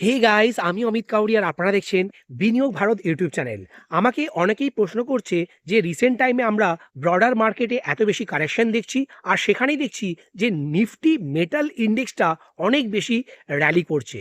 Hey guys আমি অমিত কাউরি আর আপনারা দেখছেন বিনিয়োগ ভারত ইউটিউব চ্যানেল। আমাকে অনেকেই প্রশ্ন করছে যে রিসেন্ট টাইমে আমরা ব্রডার মার্কেটে এত বেশি কারেকশন দেখছি আর সেখানেই দেখছি যে নিফটি মেটাল ইন্ডেক্সটা অনেক বেশি র্যালি করছে।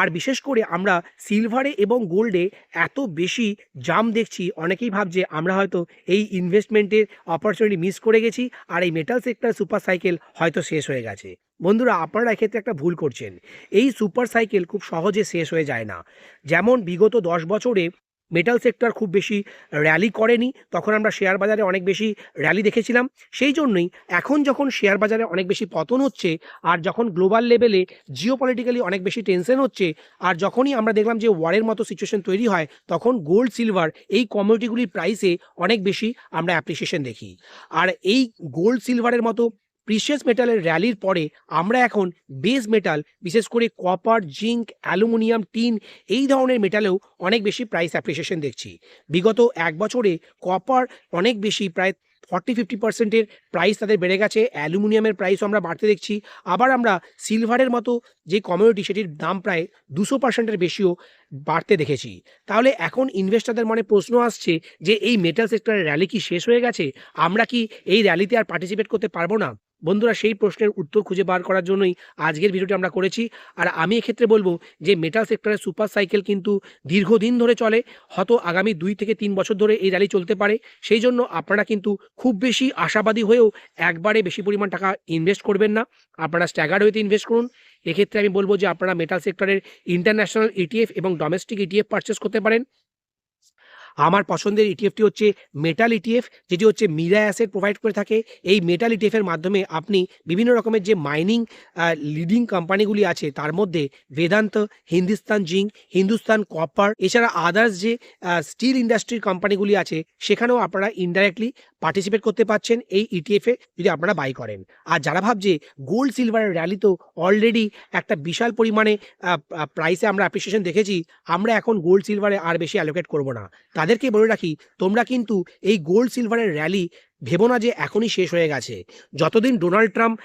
আর বিশেষ করে আমরা সিলভারে এবং গোল্ডে এত বেশি জাম দেখছি, অনেকেই ভাবছে আমরা হয়তো এই ইনভেস্টমেন্টের অপরচুনিটি মিস করে গেছি আর এই মেটাল সেক্টর সুপার সাইকেল হয়তো শেষ হয়ে গেছে। বন্ধুরা, আপনারা এক্ষেত্রে একটা ভুল করছেন। এই সুপার সাইকেল খুব সহজে শেষ হয়ে যায় না। যেমন বিগত দশ বছরে মেটাল সেক্টর খুব বেশি র্যালি করেনি, তখন আমরা শেয়ার বাজারে অনেক বেশি র্যালি দেখেছিলাম। সেই জন্যই এখন যখন শেয়ার বাজারে অনেক বেশি পতন হচ্ছে, আর যখন গ্লোবাল লেভেলে জিও পলিটিক্যালি অনেক বেশি টেনশন হচ্ছে, আর যখনই আমরা দেখলাম যে ওয়ারের মতো সিচুয়েশন তৈরি হয়, তখন গোল্ড সিলভার এই কমিউনিটিগুলির প্রাইসে অনেক বেশি আমরা অ্যাপ্রিসিয়েশন দেখি। আর এই গোল্ড সিলভারের মতো প্রিশিয়াস মেটালের র্যালির পরে আমরা এখন বেস মেটাল বিশেষ করে কপার জিঙ্ক অ্যালুমিনিয়াম টিন এই ধরনের মেটালেও অনেক বেশি প্রাইস অ্যাপ্রিসিয়েশন দেখছি। বিগত এক বছরে কপার অনেক বেশি, প্রায় ফর্টি ফিফটি পার্সেন্টের প্রাইস তাদের বেড়ে গেছে অ্যালুমিনিয়ামের প্রাইসও আমরা বাড়তে দেখছি। আবার আমরা সিলভারের মতো যে কমিউনিটি সেটির দাম প্রায় দুশো পার্সেন্টের বেশিও বাড়তে দেখেছি। তাহলে এখন ইনভেস্টারদের মনে প্রশ্ন আসছে যে এই মেটাল সেক্টরের র্যালি কি শেষ হয়ে গেছে? আমরা কি এই র্যালিতে আর পার্টিসিপেট করতে পারব না? বন্ধুরা, সেই প্রশ্নের উত্তর খুঁজে বার করার জন্যই আজকের ভিডিওটি আমরা করেছি। আর আমি এক্ষেত্রে বলব যে মেটাল সেক্টরের সুপার সাইকেল কিন্তু দীর্ঘদিন ধরে চলে, হয়তো আগামী দুই থেকে তিন বছর ধরে এই র্যালি চলতে পারে। সেই জন্য আপনারা কিন্তু খুব বেশি আশাবাদী হয়েও একবারে বেশি পরিমাণ টাকা ইনভেস্ট করবেন না। আপনারা স্ট্যাগার্ড হইতে ইনভেস্ট করুন। এক্ষেত্রে আমি বলব যে আপনারা মেটাল সেক্টরের ইন্টারন্যাশনাল ইটিএফ এবং ডোমেস্টিক ইটিএফ পারচেস করতে পারেন। আমার পছন্দের ইটিএফটি হচ্ছে মেটাল ইটিএফ যেটি হচ্ছে মিরা অ্যাসেট প্রোভাইড করে থাকে। এই মেটাল ইটিএফের মাধ্যমে আপনি বিভিন্ন রকমের যে মাইনিং লিডিং কোম্পানিগুলি আছে, তার মধ্যে বেদান্ত হিন্দুস্তান জিঙ্ক হিন্দুস্তান কপার এছাড়া আদার্স যে স্টিল ইন্ডাস্ট্রির কোম্পানিগুলি আছে, সেখানেও আপনারা ইনডাইরেক্টলি পার্টিসিপেট করতে পারছেন এই ইটিএফে যদি আপনারা বাই করেন। আর যারা ভাবছে গোল্ড সিলভারের র্যালি তো অলরেডি একটা বিশাল পরিমাণে প্রাইসে আমরা অ্যাপ্রিসিয়েশন দেখেছি, আমরা এখন গোল্ড সিলভারে আর বেশি অ্যালোকেট করব না। তাদেরকে বলে রাখি তোমরা কিন্তু এই গোল্ড সিলভারের র্যালি ভেবো না যে এখনই শেষ হয়ে গেছে। যতদিন ডোনাল্ড ট্রাম্প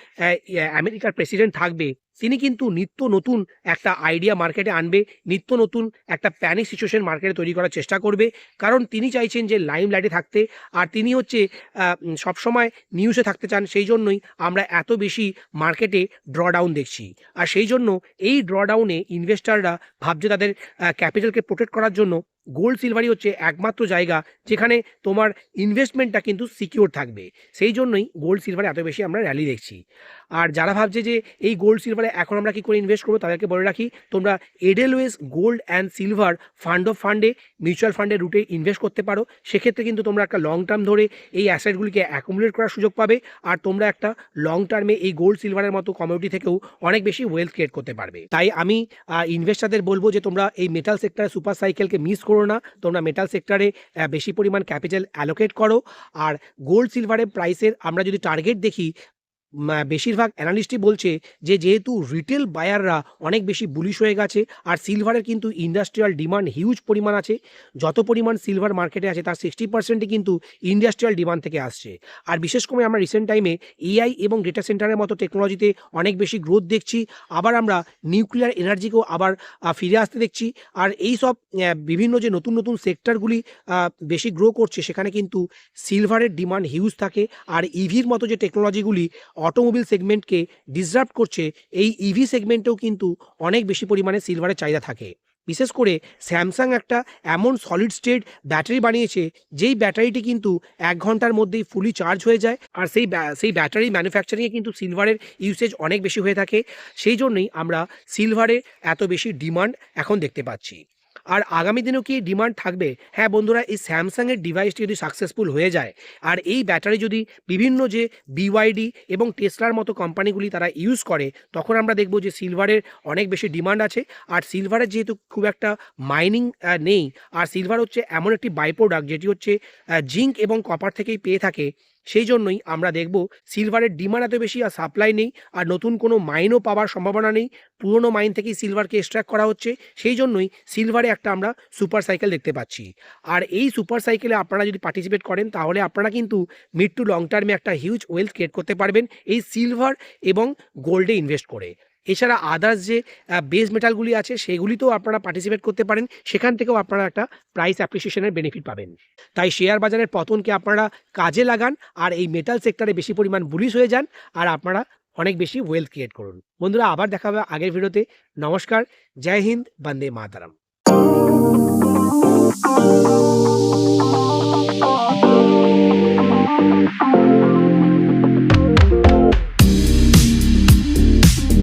আমেরিকার প্রেসিডেন্ট থাকবে, তিনি কিন্তু নিত্য নতুন একটা আইডিয়া মার্কেটে আনবে, নিত্য নতুন একটা প্যানিক সিচুয়েশন মার্কেটে তৈরি করার চেষ্টা করবে। কারণ তিনি চাইছেন যে লাইম লাইটে থাকতে, আর তিনি হচ্ছে সবসময় নিউজে থাকতে চান, সেই জন্যই আমরা এত বেশি মার্কেটে ড্রডাউন দেখছি। আর সেই জন্য এই ড্রডাউনে ইনভেস্টাররা ভাবছে তাদের ক্যাপিটালকে প্রোটেক্ট করার জন্য গোল্ড সিলভারই হচ্ছে একমাত্র জায়গা, যেখানে তোমার ইনভেস্টমেন্টটা কিন্তু সিকিওর থাকবে। সেই জন্যই গোল্ড সিলভারে এত বেশি আমরা র্যালি দেখছি। আর যারা ভাবছে যে এই গোল্ড সিলভারে এখন আমরা কি করে ইনভেস্ট করব তাদেরকে বলে রাখি, তোমরা Edelweiss gold and silver fund of ফান্ডে মিউচুয়াল ফান্ডের রুটে ইনভেস্ট করতে পারো। সেক্ষেত্রে কিন্তু তোমরা একটা লং টার্ম ধরে এই অ্যাসেটগুলিকে অ্যাকুমুলেট করার সুযোগ পাবে। আর তোমরা একটা লং টার্মে এই গোল্ড সিলভারের মতো কমিউনিটি থেকেও অনেক বেশি ওয়েলথ ক্রিয়েট করতে পারবে। তাই আমি ইনভেস্টারদের বলব যে তোমরা এই মেটাল সেক্টরে সুপার সাইকেলকে মিস করো না। তোমরা মেটাল সেক্টরে বেশি পরিমাণ ক্যাপিটাল অ্যালোকেট করো। আর গোল্ড সিলভারের প্রাইসের আমরা যদি টার্গেট দেখি বেশিরভাগ অ্যানালিস্টই বলছে যে, যেহেতু রিটেল বায়াররা অনেক বেশি বুলিশ হয়ে গেছে, আর সিলভারের কিন্তু ইন্ডাস্ট্রিয়াল ডিমান্ড হিউজ পরিমাণ আছে, যত পরিমাণ সিলভার মার্কেটে আছে, তার সিক্সটি পার্সেন্টই কিন্তু ইন্ডাস্ট্রিয়াল ডিমান্ড থেকে আসছে। আর বিশেষ করে আমরা রিসেন্ট টাইমে এআই এবং ডেটা সেন্টারের মতো টেকনোলজিতে অনেক বেশি গ্রোথ দেখছি, আবার আমরা নিউক্লিয়ার এনার্জিকেও আবার ফিরে আসতে দেখছি, আর এই সব বিভিন্ন যে নতুন নতুন সেক্টরগুলি বেশি গ্রো করছে, সেখানে কিন্তু সিলভারের ডিমান্ড হিউজ থাকে, আর ইভির মতো যে টেকনোলজিগুলি অটোমোবিল সেগমেন্টকে ডিসরাপ্ট করছে, এই ইভি সেগমেন্টেও কিন্তু অনেক বেশি পরিমাণে সিলভারের চাহিদা থাকে। বিশেষ করে স্যামসাং একটা এমন সলিড স্টেট ব্যাটারি বানিয়েছে, যেই ব্যাটারিটি কিন্তু এক ঘণ্টার মধ্যেই ফুলি চার্জ হয়ে যায়, আর সেই সেই ব্যাটারি ম্যানুফ্যাকচারিংয়ে কিন্তু সিলভারের ইউসেজ অনেক বেশি হয়ে থাকে। সেই জন্যই আমরা সিলভারের এত বেশি ডিমান্ড এখন দেখতে পাচ্ছি। আর আগামী দিনেও কি ডিমান্ড থাকবে? হ্যাঁ বন্ধুরা, এই স্যামসাংয়ের ডিভাইসটি যদি সাকসেসফুল হয়ে যায়, আর এই ব্যাটারি যদি বিভিন্ন যে বিওয়াইডি এবং টেসলার মতো কোম্পানিগুলি তারা ইউজ করে, তখন আমরা দেখব যে সিলভারের অনেক বেশি ডিমান্ড আছে। আর সিলভারের যেহেতু খুব একটা মাইনিং নেই, আর সিলভার হচ্ছে এমন একটি বাই প্রোডাক্ট যেটি হচ্ছে জিঙ্ক এবং কপার থেকেই পেয়ে থাকে। সেই জন্যই আমরা দেখব সিলভারের ডিমান্ড এত বেশি আর সাপ্লাই নেই আর নতুন কোনো মাইনও পাওয়ার সম্ভাবনা নেই। পুরনো মাইন থেকেই সিলভারকে এক্সট্র্যাক্ট করা হচ্ছে। সেই জন্যই সিলভারে একটা আমরা সুপার সাইকেল দেখতে পাচ্ছি। আর এই সুপার সাইকেলে আপনারা যদি পার্টিসিপেট করেন, তাহলে আপনারা কিন্তু মিড টু লং টার্মে একটা হিউজ ওয়েলথ ক্রিয়েট করতে পারবেন এই সিলভার এবং গোল্ডে ইনভেস্ট করে। এছাড়া আদার্স যে বেস মেটালগুলি আছে, সেগুলিতেও আপনারা পার্টিসিপেট করতে পারেন। সেখান থেকেও আপনারা একটা প্রাইস অ্যাপ্রিসিয়েশনের বেনিফিট পাবেন। তাই শেয়ার বাজারের পতনকে আপনারা কাজে লাগান, আর এই মেটাল সেক্টরে বেশি পরিমাণ বুলিশ হয়ে যান, আর আপনারা অনেক বেশি ওয়েলথ ক্রিয়েট করুন। বন্ধুরা, আবার দেখা হবে আগের ভিডিওতে নমস্কার, জয় হিন্দ, বন্দে মাতারাম।